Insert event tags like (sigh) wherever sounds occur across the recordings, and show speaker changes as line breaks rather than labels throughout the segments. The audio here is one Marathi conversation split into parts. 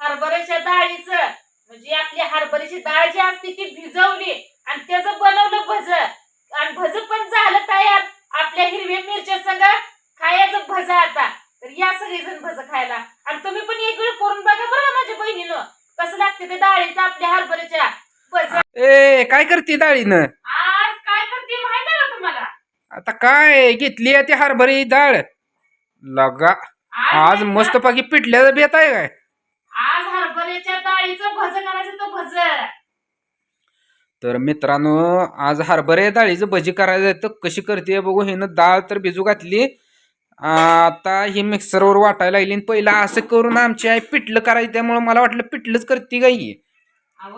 हरभऱ्याच्या डाळीचं. म्हणजे आपली हरभऱ्याची डाळ जी असते ती भिजवली आणि त्याचं बनवलं भज आणि भज पण झालं तयार. आपल्या हिरव्या मिरच्या संग खायचं भज आता. तर या सगळेजण भज खायला. आणि तुम्ही पण एक वेळ करून बघा बरं माझ्या बहिणीनं. कसं लागते ते डाळीचं आपल्या हरभऱ्याच्या भज
ए काय करते डाळीनं?
आज काय करते माहिती आहे का तुम्हाला?
आता काय घेतली आहे ती हरभरी डाळ? लगा आज मस्त? पाकी पिठल्याचं बेत आहे काय?
आज हरभऱ्याच्या डाळीचं भज करायचं तो भज
तर मित्रांनो आज हरभरे डाळीचं भजी करायचं आहे. तर कशी करते बघू हिनं डाळ तर भिजू घातली. आता ही मिक्सरवर वाटायला लागली आणि पहिला असं करून आमची आई पिठलं करायचं. त्यामुळे मला वाटलं पिठलंच करते गाई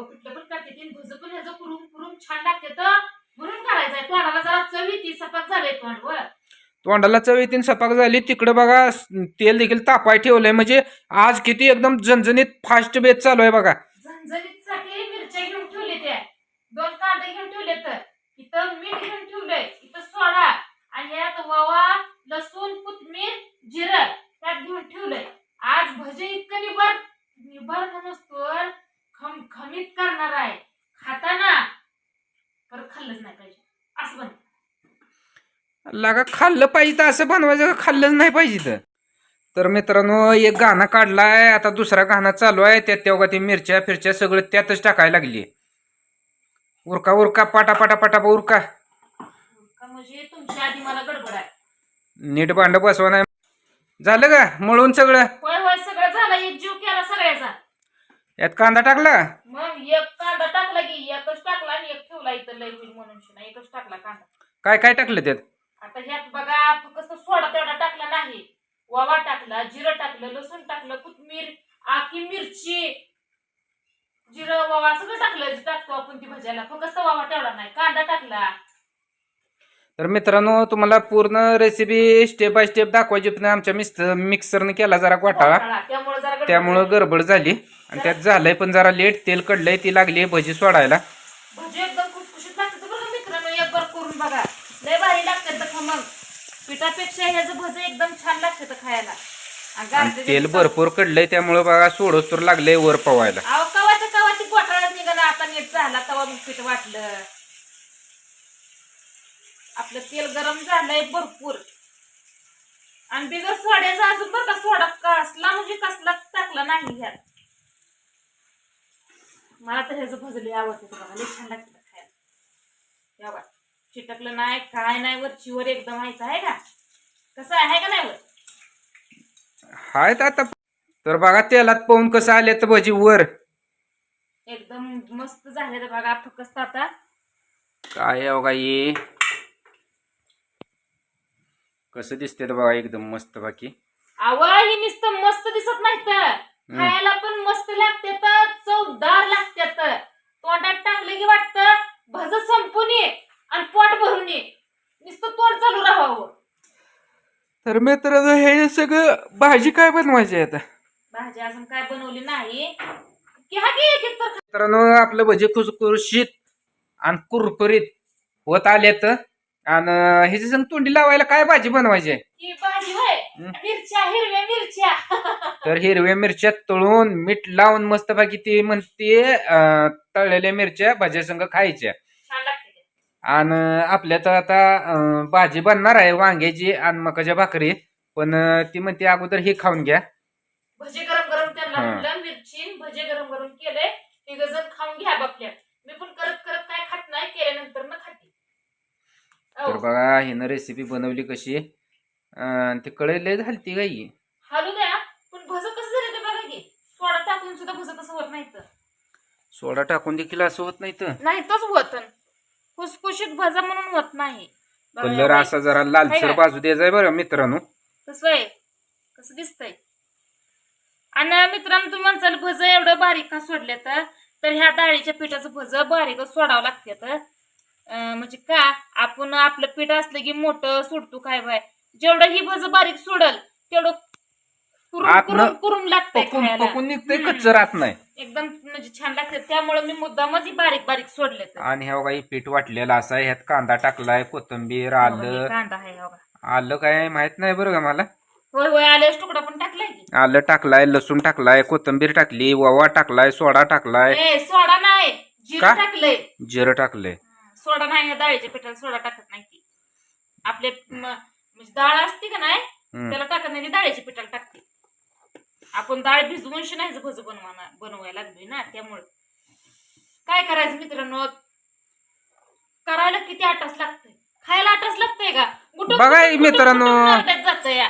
पिठलं पण करते ती. भज पण ह्याचं कुरुम कुरुम छान लागते तर. म्हणून करायचंय. तोंडाला जरा चवी झालंय तोंडवर.
तोंडाला चव येते सपाक झाली. तिकडं बघा तेल देखील तापाय ठेवलंय. म्हणजे आज किती एकदम झणझणीत फास्ट बेच चालू आहे बघा.
झणझणीत मिरच्या घेऊन ठेवले त्या. दोन कांदे घेऊन ठेवले तर इथं मीठ घेऊन ठेवलंय इथं सोडा आणि यात ववा लसूण कोथमीर जिरं त्यात घेऊन ठेवलंय आज भजे इतकं निबर निबर म्हणूस तर खम खमीत करणार आहे खाताना परत खाल्लंच नाही पाहिजे असं बन
लागा खाल्लं पाहिजे तर असं बनवायचं का? खाल्लंच नाही पाहिजे तर तर मित्रांनो एक गाणं काढलाय. आता दुसरा गाणं चालू आहे. त्यात तेव्हा ती मिरच्या फिरच्या सगळं त्यातच टाकायला लागली. उरका उरका पाटा पाटा पाटा उरका.
म्हणजे तुमच्या आधी मला गडबड आहे.
नीट भांड बसवा नाही. झालं का? मळून सगळं?
होय होय सगळं झालं. एक जीव केला सगळ्याचा.
यात कांदा टाकला?
मग एक कांदा टाकला की एकच टाकला आणि एक ठेवला. इथं लय होईल म्हणून. शिना एकच टाकला कांदा.
काय काय टाकलं त्यात?
आता ह्यात बघा फक्त सोडा तेवढा टाकला नाही. ओवा टाकला जिरं टाकलं लसूण टाकलं कोथमीर आखी मिरची. जिरं ओवा सगळं टाकलं जे टाकतो आपण ती भाज्याला. फक्त ओवा तेवढा नाही कांदा टाकला.
तर मित्रांनो तुम्हाला पूर्ण रेसिपी स्टेप बाय स्टेप दाखवायची पण आमच्या मिक्स मिक्सरनं केला जरा घोटाळा.
त्यामुळे. गडबड झाली.
आणि त्यात झालंय पण जरा लेट तेल कडलंय ती लागली भजी सोडायला.
भाजी पिठापेक्षा ह्याचं भज एकदम छान लागते खायला. आणि
तेल भरपूर कडलंय त्यामुळं बघा सोडोस तर लागलंय वर पवायला.
अहो कवाच्या कवाची पोटाळ्यात निघाला आता नीट झाला तवा पीठ वाटलं. आपलं तेल गरम झालंय भरपूर. आणि बिगर सोड्याचा अजून बरं का सोडा कसला म्हणजे कसला टाकला नाही ह्यात. मला तर ह्याचं भजले आवडते बघा छान लागते खायला. चिटकलं नाही काय नाही वरचीवर एकदम व्हायचं आहे का? कसं आहे का नाही वर?
हाय तर आता तर बघा तेलात पाहून कसं आले तर भजी वर.
एकदम मस्त झाले तर बघा फक्त आता
काय बघा ये कसं दिसते तर बघा एकदम मस्त बाकी.
आवा ही नुसतं मस्त दिसत नाही तर. खायला पण मस्त लागते तर चवदार लागते तर तोंडात टाकलं की वाटतं भज संपून ये आणि पोट भरून ये नुसतं तोंड चालू राहावं
तर मित्रांनो हे सगळं भाजी काय बनवायची आहे आता?
भाजी अजून काय बनवली नाही. की हा की एक एक तर
मित्रांनो आपलं भजी खुसखुशीत आणि कुरकुरीत होत आलेत आणि ह्याची संग तोंडी लावायला काय भाजी बनवायची आहे?
ही भाजी होय.
हं.
मिरच्या हिरव्या मिरच्या. (laughs)
तर हिरव्या मिरच्या तळून मीठ लावून मस्त बाकी ती म्हणते अं, तळलेल्या मिरच्या भाज्यासंग खायच्या.
छान लागते ते.
आणि आपल्या तर आता अं, भाजी बनणार आहे वांग्याची आणि मकाच्या भाकरी. पण अं, ती म्हणते अगोदर हे खाऊन घ्या.
भजे गरम गरम त्यांना
हा.
म्हणलं मिरची न भजे गरम गरम केले खाऊन घ्या मी पण करत करत काय खात नाही केल्यानंतर ना खाते.
तर
अहो,
बघा हिनं रेसिपी बनवली कशी. अं, ते कळले झालती गाई
हालू द्या पण भज कसं झालं ते बघा की. सोडा टाकून सुद्धा भज होत नाही तर
सोडा टाकून देखील असं होत नाही तर
नाही तच होत. खुसखुशीत भजा म्हणून होत नाही. बघा
कलर असा जरा लालसर? बाजू द्यायचा बरं मित्रांनो.
कसं आहे कसं दिसतंय? आणि मित्रांनो तुम्ही म्हणसाल भज एवढं बारीक का सोडले तर? तर ह्या डाळीच्या पिठाचं भज बारीकच सोडावं लागते तर. अं, म्हणजे का? आपण आपलं पीठ असलं की मोठं सोडतो काय बाय जेवढं ही भज बारीक सोडल तेवढं कुरुम
आतनं
कुरुम कुरुम लागतंय
पकून
खायला.
पकून निघतंय
हम्म.
कच्च राहत नाही
एकदम म्हणजे छान लागते त्यामुळे मी मुद्दामच ही बारीक बारीक सोडले
आणि ह्या बघा हे पीठ वाटलेलं असं आहे. ह्यात कांदा टाकलाय कोथिंबीर
हे
आलं
कांदा आहे हे बघा.
आलं काय माहीत नाही बरं का मला
होय होय आल्यास तुकडा पण टाकलाय की
आलं टाकलाय लसूण टाकलाय कोथिंबीर टाकली ओवा टाकलाय सोडा टाकलाय
ए सोडा नाही जिरं
का?
टाकलंय
जिरं टाकलंय
सोडा नाही ह्या डाळीच्या पिठाला सोडा टाकत नाही ती आपले म- म्हणजे डाळ असते का नाही
हम्म.
त्याला टाकत नाही ती डाळीच्या पिठाला टाकते आपण डाळ भिजवून नाही भज बनवा बनवायला लागलोय ना त्यामुळे. काय करायचं मित्रांनो? करायला किती आटास लागतंय? खायला आटास लागतंय का?
बघा मित्रांनो.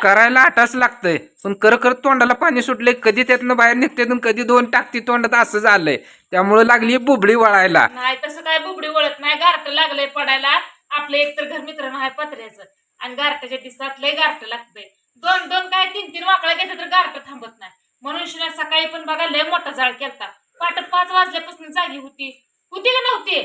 करायला आटाच लागतंय. पण कर कर तोंडाला पाणी सुटले कधी त्यातनं बाहेर निघते कधी दोन टाकते तोंडात असं झालंय. त्यामुळे लागली बुबडी वळायला.
नाही तसं काय बुबडी वळत नाही. गारट लागलंय पडायला. आपलं एकतर घर मित्रांनो आहे पत्र्याचं. आणि गारटाच्या दिवसात लय गारट लागतंय. दोन दोन काय तीन तीन वाकळा घेतलं तर गारट थांबत नाही. म्हणून सकाळी पण बघा लय मोठा जाळ केलता. पाट पाच वाजल्यापासून जागी होती. होती का नव्हती?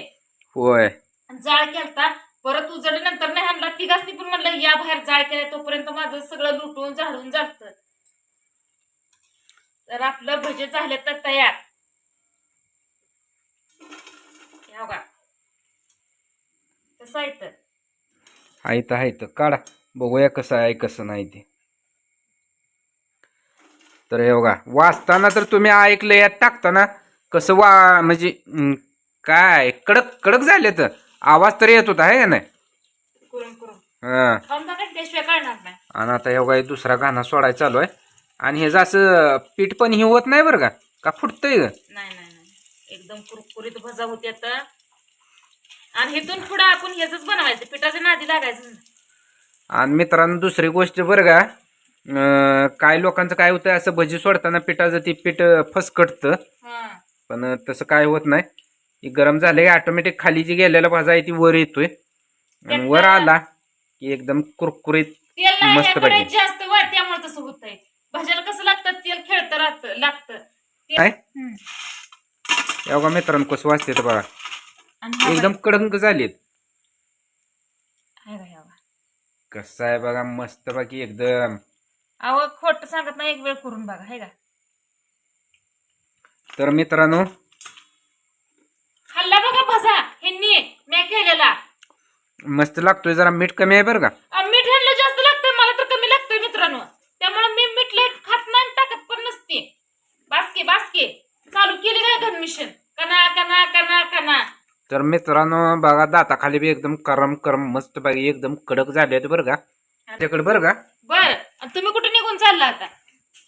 होय.
जाळ केलता. परत उजळल्यानंतर नाही आणला. तिघासनी पण म्हणलं या बाहेर जाळ केलाय तोपर्यंत माझं सगळं लुटून झाडून जात तर आपलं भजे झाले तर तयार. हे बघा. कसं आहे तर.
आहे तर आहे तर. काढा. बघूया कसं आहे कसं नाही ते. तर हे बघा वाचताना तर तुम्ही ऐकलं यात टाकताना कसं वा म्हणजे काय कडक कडक झाले तर. आवाज तर येत होता आहे नाही? हा. आणि आता हे बघा दुसरा गाणं सोडायचा चालू आहे. आणि हे असं पीठ पण हे होत नाही बरं का? का फुटतंय ग?
नाही नाही नाही. एकदम कुरकुरीत भजा होते आता. आणि पुढे आपण ह्याच बनवायचं पिठाच्या नादी लागायचं.
आणि मित्रांनो दुसरी गोष्ट बरं का? काय लोकांचं काय होतं असं भजी सोडताना पिठाचं ते पीठ फसकटतं.
हा.
पण तसं काय होत नाही. गरम झाले की ऑटोमॅटिक खाली जी गेलेला भाजा आहे ती वर येतोय. आणि वर आला की एकदम कुरकुरीत मस्त पाहिजे.
जास्त वर त्यामुळे तसं होतंय. भाज्याला कसं लागतं? तेल खेळतं राहतं लागतं.
काय? बघा मित्रांनो कसं वाचते बघा. एकदम कडंक झालेत. कसं आहे बघा मस्त बाकी एकदम.
अहो खोट सांगत नाही एक वेळ करून बघा हे का?
तर मित्रांनो
खाल्ला बघा भजा ह्यांनी मी केलेला.
मस्त लागतोय जरा मीठ कमी आहे बरं का?
अ, मीठ ह्यांना जास्त लागतंय मला तर कमी लागतंय मित्रांनो. त्यामुळे मी मीठ लय खात नाही आणि टाकत पण नसते. बासके बासके चालू केली काय घन मिशन कना कना कना कना
तर मित्रांनो बघा दाताखाली बी एकदम करम करम मस्त बाकी एकदम कडक झाले बरं का? त्याकडे बरं का?
बर. तुम्ही कुठे चालला आता.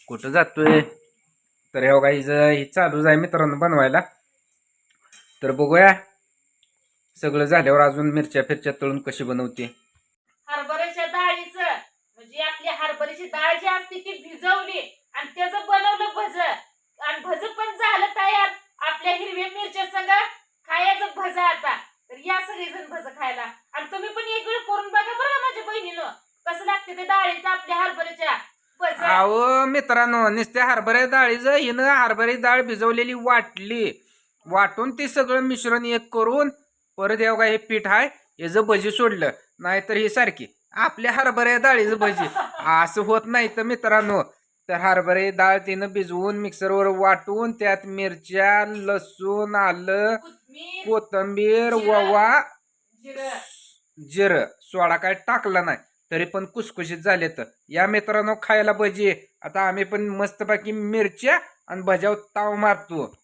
कुठं जातोय? तर हे बघा हिचं ही चालूच आहे मित्रांनो बनवायला. तर बघूया सगळं झाल्यावर अजून मिरच्या फिरच्या तळून कशी बनवते.
हरभऱ्याच्या डाळीचं म्हणजे आपली हरभऱ्याची डाळ जी असते ती भिजवली आणि त्याचं बनवलं भज आणि भज पण झालं तयार आपल्या हिरव्या मिरच्या संग खायचं भज आता तर या सगळेजण भज खायला आणि तुम्ही पण एक वेळ करून बघा बरं माझ्या बहिणीनं कसं लागते ते डाळीचं आपल्या हरभऱ्याच्या भज
अहो मित्रांनो नुसत्या हरभऱ्या डाळीचं हिनं हरभरी डाळ भिजवलेली वाटली वाटून ते सगळं मिश्रण एक करून परत बघा हे पीठ आहे याचं भजी सोडलं नाहीतर ही सारखी आपल्या हरभऱ्या डाळीचं भजी. असं होत नाही तर मित्रांनो तर हरभरे डाळ तिनं भिजवून मिक्सरवर वाटून त्यात मिरच्या लसूण आलं कोथंबीर. ववा
जिरं.
जिरं. सोडा काय टाकला नाही. तरी पण कुसकुशीत झाले तर. या मित्रांनो खायला भजी. आता आम्ही पण मस्तपैकी मिरच्या आणि भज्यावर ताव मारतो.